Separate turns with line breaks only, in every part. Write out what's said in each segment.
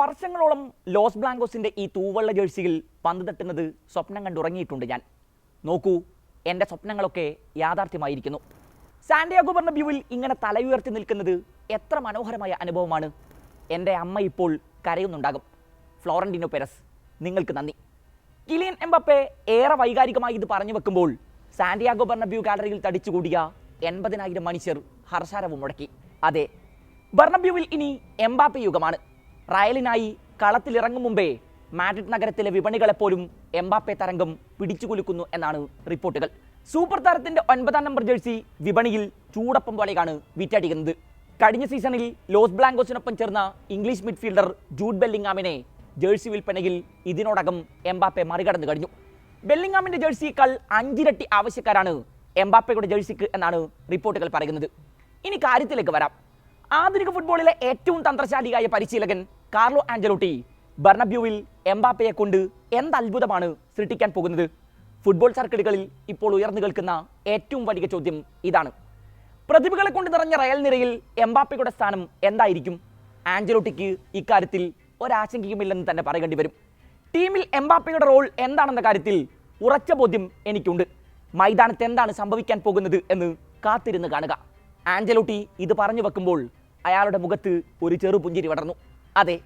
വർഷങ്ങളോളം ലോസ് ബ്ലാങ്കോസിന്റെ ഈ തൂവള്ള ജേഴ്സിയിൽ പന്ത് തട്ടുന്നത് സ്വപ്നം കണ്ടുറങ്ങിയിട്ടുണ്ട് ഞാൻ. നോക്കൂ എന്റെ സ്വപ്നങ്ങളൊക്കെ യാഥാർത്ഥ്യമായിരിക്കുന്നു. സാന്റിയാഗോ ബർണബ്യൂവിൽ ഇങ്ങനെ തലയുയർത്തി നിൽക്കുന്നത് എത്ര മനോഹരമായ അനുഭവമാണ്. എന്റെ അമ്മ ഇപ്പോൾ കരയുന്നുണ്ടാകും. ഫ്ലോറന്റിനോ പെരസ് നിങ്ങൾക്ക് നന്ദി. കിലിയൻ എംബപ്പെ ഏറെ വൈകാരികമായി ഇത് പറഞ്ഞു വെക്കുമ്പോൾ സാന്റിയാഗോ ബർണബ്യൂ ഗാലറിയിൽ തടിച്ചുകൂടിയ എൺപതിനായിരം മനുഷ്യർ ഹർഷാരവും മുടക്കി. അതെ ബർണബ്യൂവിൽ ഇനി എംബാപ്പെ യുഗമാണ്. റയലിനായി കളത്തിലിറങ്ങും മുമ്പേ മാഡ്രിഡ് നഗരത്തിലെ വിപണികളെപ്പോലും എംബാപ്പെ തരംഗം പിടിച്ചുകുലുക്കുന്നു എന്നാണ് റിപ്പോർട്ടുകൾ. സൂപ്പർ താരത്തിന്റെ ഒൻപതാം നമ്പർ ജേഴ്സി വിപണിയിൽ ചൂടപ്പം പോലെയാണ് വിറ്റടിക്കുന്നത് കഴിഞ്ഞ സീസണിൽ ലോസ് ബ്ലാങ്കോസിനൊപ്പം ചേർന്ന ഇംഗ്ലീഷ് മിഡ്ഫീൽഡർ ജൂഡ് ബെല്ലിംഗാമിനെ ജേഴ്സി വിൽപ്പനയിൽ ഇതിനോടകം എംബാപ്പെ മറികടന്നു കഴിഞ്ഞു. ബെല്ലിംഗാമിന്റെ ജേഴ്സിയേക്കാൾ അഞ്ചിരട്ടി ആവശ്യക്കാരാണ് എംബാപ്പയുടെ ജേഴ്സിക്ക് എന്നാണ് റിപ്പോർട്ടുകൾ പറയുന്നത്. ഇനി കാര്യത്തിലേക്ക് വരാം. ആധുനിക ഫുട്ബോളിലെ ഏറ്റവും തന്ത്രശാലിയായ പരിശീലകൻ കാർലോ ആഞ്ചലോട്ടി ബർണബ്യൂവിൽ എംബാപ്പയെ കൊണ്ട് എന്ത് അത്ഭുതമാണ് സൃഷ്ടിക്കാൻ പോകുന്നത്? ഫുട്ബോൾ സർക്കിളുകളിൽ ഇപ്പോൾ ഉയർന്നു കേൾക്കുന്ന ഏറ്റവും വലിയ ചോദ്യം ഇതാണ്. പ്രതിഭകളെ കൊണ്ട് നിറഞ്ഞ റയൽ നിരയിൽ എംബാപ്പയുടെ സ്ഥാനം എന്തായിരിക്കും? ആഞ്ചലോട്ടിക്ക് ഇക്കാര്യത്തിൽ ഒരാശങ്കയുമില്ലെന്ന് തന്നെ പറയേണ്ടി വരും. ടീമിൽ എംബാപ്പയുടെ റോൾ എന്താണെന്ന കാര്യത്തിൽ ഉറച്ച ബോധ്യം എനിക്കുണ്ട്. മൈതാനത്ത് എന്താണ് സംഭവിക്കാൻ പോകുന്നത് എന്ന് കാത്തിരുന്ന് കാണുക. ആഞ്ചലോട്ടി ഇത് പറഞ്ഞു വെക്കുമ്പോൾ അയാളുടെ മുഖത്ത് ഒരു ചെറു പുഞ്ചിരി വിടർന്നു അതെ.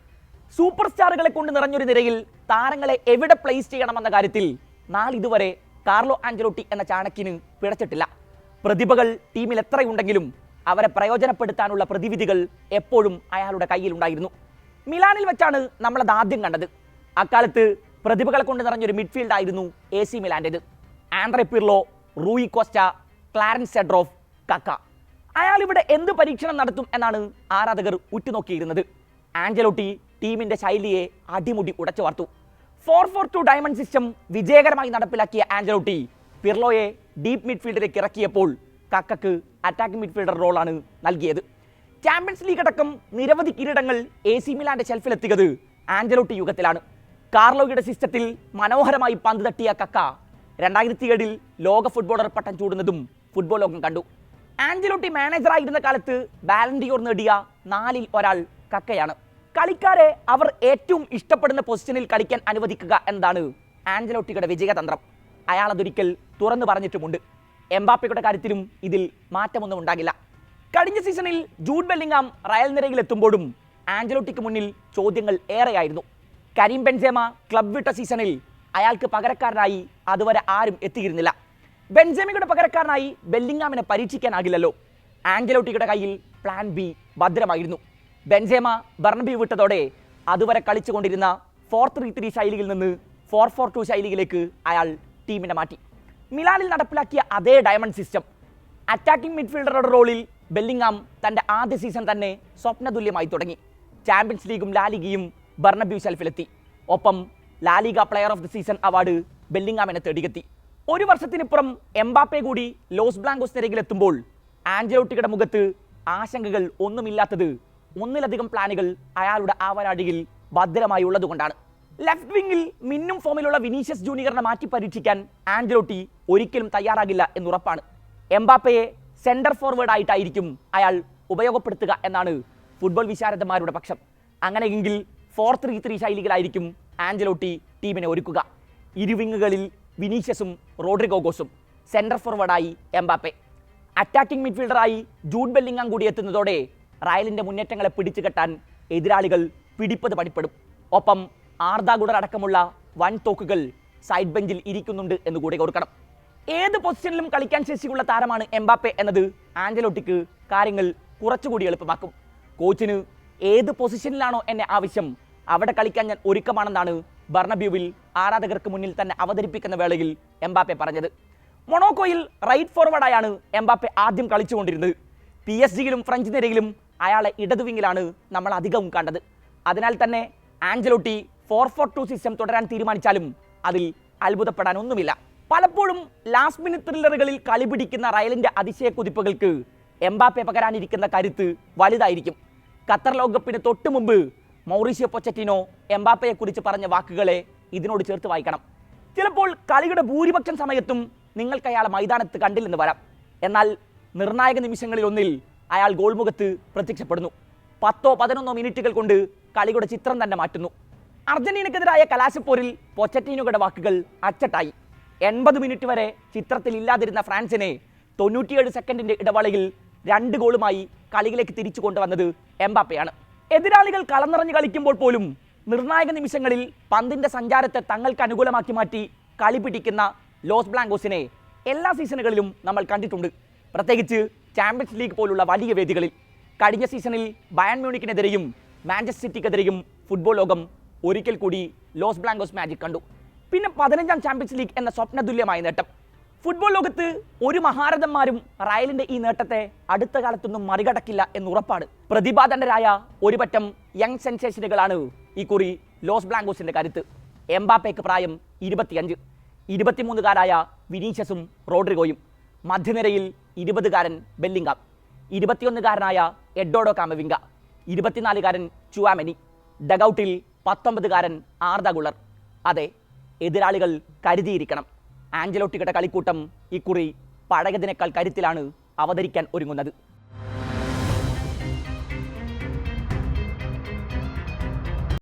സൂപ്പർ സ്റ്റാറുകളെ കൊണ്ട് നിറഞ്ഞൊരു നിരയിൽ താരങ്ങളെ എവിടെ പ്ലേസ് ചെയ്യണമെന്ന കാര്യത്തിൽ നാളിതുവരെ കാർലോ ആഞ്ചലോട്ടി എന്ന ചാണക്കിന് പിഴച്ചിട്ടില്ല. പ്രതിഭകൾ ടീമിൽ എത്രയുണ്ടെങ്കിലും അവരെ പ്രയോജനപ്പെടുത്താനുള്ള പ്രതിവിധികൾ എപ്പോഴും അയാളുടെ കയ്യിലുണ്ടായിരുന്നു മിലാനിൽ വെച്ചാണ് നമ്മളത് ആദ്യം കണ്ടത്. അക്കാലത്ത് പ്രതിഭകളെ കൊണ്ട് നിറഞ്ഞൊരു മിഡ്ഫീൽഡ് ആയിരുന്നു A C മിലാന്റെത് Andrea Pirlo Rui Costa Clarence Seedorf Kaka. അയാൾ ഇവിടെ എന്ത് പരീക്ഷണം നടത്തും എന്നാണ് ആരാധകർ ഉറ്റുനോക്കിയിരുന്നത്. ആഞ്ചലോട്ടി ടീമിന്റെ ശൈലിയെ അടിമുടി ഉടച്ചു വാർത്തു. Four four two diamond system വിജയകരമായി നടപ്പിലാക്കിയ ആഞ്ചലോട്ടി പിർലോയെ ഡീപ്പ് മിഡ്ഫീൽഡിലേക്ക് ഇറക്കിയപ്പോൾ കക്കക്ക് അറ്റാക്കിംഗ് മിഡ്ഫീൽഡർ റോളാണ് നൽകിയത്. ചാമ്പ്യൻസ് ലീഗ് അടക്കം നിരവധി കിരീടങ്ങൾ എ സി മിലാന്റെ ഷെൽഫിലെത്തിയത് ആഞ്ചലോട്ടി യുഗത്തിലാണ്. കാർലോയുടെ സിസ്റ്റത്തിൽ മനോഹരമായി പന്ത് തട്ടിയ കക്ക രണ്ടായിരത്തി ഏഴിൽ ലോക ഫുട്ബോളർ പട്ടം ചൂടുന്നതും ഫുട്ബോൾ ലോകം കണ്ടു. ആഞ്ചലോട്ടി മാനേജറായിരുന്ന കാലത്ത് ബാലൻഡിയോർ നേടിയ നാലിൽ ഒരാൾ കക്കയാണ്. കളിക്കാരെ അവർ ഏറ്റവും ഇഷ്ടപ്പെടുന്ന പൊസിഷനിൽ കളിക്കാൻ അനുവദിക്കുക എന്നതാണ് ആഞ്ചലോട്ടിയുടെ വിജയതന്ത്രം. അയാൾ അതൊരിക്കൽ തുറന്നു പറഞ്ഞിട്ടുമുണ്ട്. എംബാപ്പയുടെ കാര്യത്തിലും ഇതിൽ മാറ്റമൊന്നും ഉണ്ടാകില്ല. കഴിഞ്ഞ സീസണിൽ ജൂഡ് ബെല്ലിംഗാം റയൽ നിരയിൽ എത്തുമ്പോഴും ആഞ്ചലോട്ടിക്ക് മുന്നിൽ ചോദ്യങ്ങൾ ഏറെയായിരുന്നു. കരീം ബെൻസേമ ക്ലബ് വിട്ട സീസണിൽ അയാൾക്ക് പകരക്കാരനായി അതുവരെ ആരും എത്തിയിരുന്നില്ല. ബെൻസേമയുടെ പകരക്കാരനായി ബെല്ലിംഗാമിനെ പരീക്ഷിക്കാനാകില്ലല്ലോ. ആഞ്ചലോട്ടിയുടെ കയ്യിൽ പ്ലാൻ ബി ഭദ്രമായിരുന്നു. ബെൻസേമ ബർണബി വിട്ടതോടെ അതുവരെ കളിച്ചുകൊണ്ടിരുന്ന ഫോർ ത്രീ ത്രീ ശൈലിയിൽ നിന്ന് ഫോർ ഫോർ ടു ശൈലിയിലേക്ക് അയാൾ ടീമിനെ മാറ്റി. മിലാനിൽ നടപ്പിലാക്കിയ അതേ ഡയമണ്ട് സിസ്റ്റം അറ്റാക്കിംഗ് മിഡ്ഫീൽഡറുടെ റോളിൽ ബെല്ലിംഗാം തന്റെ ആദ്യ സീസൺ തന്നെ സ്വപ്നതുല്യമായി തുടങ്ങി. ചാമ്പ്യൻസ് ലീഗും ലാലിഗയും ബർണബ്യൂ ഷെൽഫിലെത്തി ഒപ്പം LaLiga player of the season award ബെല്ലിംഗാമിനെ തേടിയെത്തി ഒരു വർഷത്തിനിപ്പുറം എംബാപ്പെ കൂടി ലോസ് ബ്ലാങ്കോസ് നിരകിലെത്തുമ്പോൾ ആഞ്ചലോട്ടിയുടെ മുഖത്ത് ആശങ്കകൾ ഒന്നുമില്ലാത്തത് ഒന്നിലധികം പ്ലാനുകൾ അയാളുടെ ആവനാഴിയിൽ ഭദ്രമായി ഉള്ളതുകൊണ്ടാണ്. ലെഫ്റ്റ് വിങ്ങിൽ മിന്നും ഫോമിലുള്ള വിനീഷ്യസ് ജൂനിയറിനെ മാറ്റി പരീക്ഷിക്കാൻ ആഞ്ചലോട്ടി ഒരിക്കലും തയ്യാറാകില്ല എന്നുറപ്പാണ്. എംബാപ്പയെ സെന്റർ ഫോർവേഡ് ആയിട്ടായിരിക്കും അയാൾ ഉപയോഗപ്പെടുത്തുക എന്നാണ് ഫുട്ബോൾ വിശാരദന്മാരുടെ പക്ഷം. അങ്ങനെയെങ്കിൽ ഫോർ ത്രീ ത്രീ ശൈലികളായിരിക്കും ആഞ്ചലോട്ടി ടീമിനെ ഒരുക്കുക. ഇരുവിങ്ങുകളിൽ വിനീഷ്യസും റോഡ്രിഗോഗോസും സെന്റർ ഫോർവേഡായി എംബാപ്പെ. അറ്റാക്കിംഗ് മിഡ്ഫീൽഡറായി ജൂഡ് ബെല്ലിംഗാം കൂടി എത്തുന്നതോടെ റയലിന്റെ മുന്നേറ്റങ്ങളെ പിടിച്ചു കെട്ടാൻ എതിരാളികൾ പിടിപ്പത് പണിപ്പെടും. ഒപ്പം ആർദാഗുഡർ അടക്കമുള്ള വൻ തോക്കുകൾ സൈഡ് ബെഞ്ചിൽ ഇരിക്കുന്നുണ്ട് എന്ന് കൂടെ ഓർക്കണം. ഏത് പൊസിഷനിലും കളിക്കാൻ ശേഷിയുള്ള താരമാണ് എംബാപ്പെ എന്നത് ആഞ്ചലോട്ടിക്ക് കാര്യങ്ങൾ കുറച്ചുകൂടി എളുപ്പമാക്കും. കോച്ചിന് ഏത് പൊസിഷനിലാണോ എന്നെ ആവശ്യം അവിടെ കളിക്കാൻ ഞാൻ ഒരുക്കമാണെന്നാണ് ബർണബ്യൂവിൽ ആരാധകർക്ക് മുന്നിൽ തന്നെ അവതരിപ്പിക്കുന്ന വേളയിൽ എംബാപ്പെ പറഞ്ഞത്. മൊണോക്കോയിൽ റൈറ്റ് ഫോർവേഡായാണ് എംബാപ്പെ ആദ്യം കളിച്ചുകൊണ്ടിരുന്നത്. പി എസ് ജിയിലും ഫ്രഞ്ച് നിരയിലും അയാളെ ഇടതുവിങ്ങിലാണ് നമ്മൾ അധികവും കണ്ടത്. അതിനാൽ തന്നെ Ancelotti four four two system തുടരാൻ തീരുമാനിച്ചാലും അതിൽ അത്ഭുതപ്പെടാൻ ഒന്നുമില്ല പലപ്പോഴും ലാസ്റ്റ് മിനിറ്റ് ത്രില്ലറുകളിൽ കളി പിടിക്കുന്ന റയലിന്റെ അതിശയ കുതിപ്പുകൾക്ക് എംബാപ്പെ പകരാനിരിക്കുന്ന കരുത്ത് വലുതായിരിക്കും. ഖത്തർ ലോകകപ്പിന് തൊട്ടു മുമ്പ് മൗറീഷ്യോ പൊച്ചറ്റിനോ എംബാപ്പയെ കുറിച്ച് പറഞ്ഞ വാക്കുകളെ ഇതിനോട് ചേർത്ത് വായിക്കണം. ചിലപ്പോൾ കളിയുടെ ഭൂരിപക്ഷം സമയത്തും നിങ്ങൾക്ക് അയാളെ മൈതാനത്ത് കണ്ടില്ലെന്ന് വരാം. എന്നാൽ നിർണായക നിമിഷങ്ങളിൽ ഒന്നിൽ അയാൾ ഗോൾമുഖത്ത് പ്രത്യക്ഷപ്പെടുന്നു. പത്തോ പതിനൊന്നോ മിനിറ്റുകൾ കൊണ്ട് കളിയുടെ ചിത്രം തന്നെ മാറ്റുന്നു. അർജന്റീനക്കെതിരായ കലാശപ്പോരിൽ പൊച്ചറ്റീനുകളുടെ വാക്കുകൾ അച്ചട്ടായി. എൺപത് മിനിറ്റ് വരെ ചിത്രത്തിൽ ഇല്ലാതിരുന്ന ഫ്രാൻസിനെ തൊണ്ണൂറ്റിയേഴ് സെക്കൻഡിന്റെ ഇടവേളയിൽ രണ്ട് ഗോളുമായി കളിയിലേക്ക് തിരിച്ചു കൊണ്ടുവന്നത് എംബാപ്പയാണ്. എതിരാളികൾ കളന്നിറഞ്ഞു കളിക്കുമ്പോൾ പോലും നിർണായക നിമിഷങ്ങളിൽ പന്തിന്റെ സഞ്ചാരത്തെ തങ്ങൾക്ക് അനുകൂലമാക്കി മാറ്റി കളി പിടിക്കുന്ന ലോസ് ബ്ലാങ്കോസിനെ എല്ലാ സീസണുകളിലും നമ്മൾ കണ്ടിട്ടുണ്ട്. പ്രത്യേകിച്ച് ചാമ്പ്യൻസ് ലീഗ് പോലുള്ള വലിയ വേദികളിൽ കഴിഞ്ഞ സീസണിൽ ബയൺ മ്യൂണിക്കിനെതിരെയും മാഞ്ചസ്റ്റർ സിറ്റിക്കെതിരെയും ഫുട്ബോൾ ലോകം ഒരിക്കൽ കൂടി ലോസ് ബ്ലാങ്കോസ് മാജിക് കണ്ടു. പിന്നെ പതിനഞ്ചാം ചാമ്പ്യൻസ് ലീഗ് എന്ന സ്വപ്നതുല്യമായ നേട്ടം. ഫുട്ബോൾ ലോകത്ത് ഒരു മഹാരഥന്മാരും റയലിന്റെ ഈ നേട്ടത്തെ അടുത്ത കാലത്തൊന്നും മറികടക്കില്ല എന്ന് ഉറപ്പാണ് പ്രതിഭാതണ്ടരായ ഒരുപറ്റം യങ് സെൻസേഷനുകളാണ് ഈ കുറി ലോസ് ബ്ലാങ്കോസിന്റെ കരുത്ത്. എംബാപ്പയ്ക്ക് പ്രായം ഇരുപത്തിയഞ്ച്. ഇരുപത്തിമൂന്നുകാരായ വിനീഷ്യസും റോഡ്രിഗോയും. മധ്യനിരയിൽ ഇരുപതുകാരൻ ബെല്ലിംഗാം ഇരുപത്തിയൊന്നുകാരനായ എഡോഡോ കാമവിംഗ ഇരുപത്തിനാലുകാരൻ ചുവാമെനി ഡഗൌട്ടിൽ പത്തൊമ്പതുകാരൻ ആർദ ഗുളർ. അതെ എതിരാളികൾ കരുതിയിരിക്കണം. ആഞ്ചലോട്ടിയുടെ കളിക്കൂട്ടം ഇക്കുറി പഴയതിനേക്കാൾ കരുത്തിലാണ് അവതരിക്കാൻ ഒരുങ്ങുന്നത്.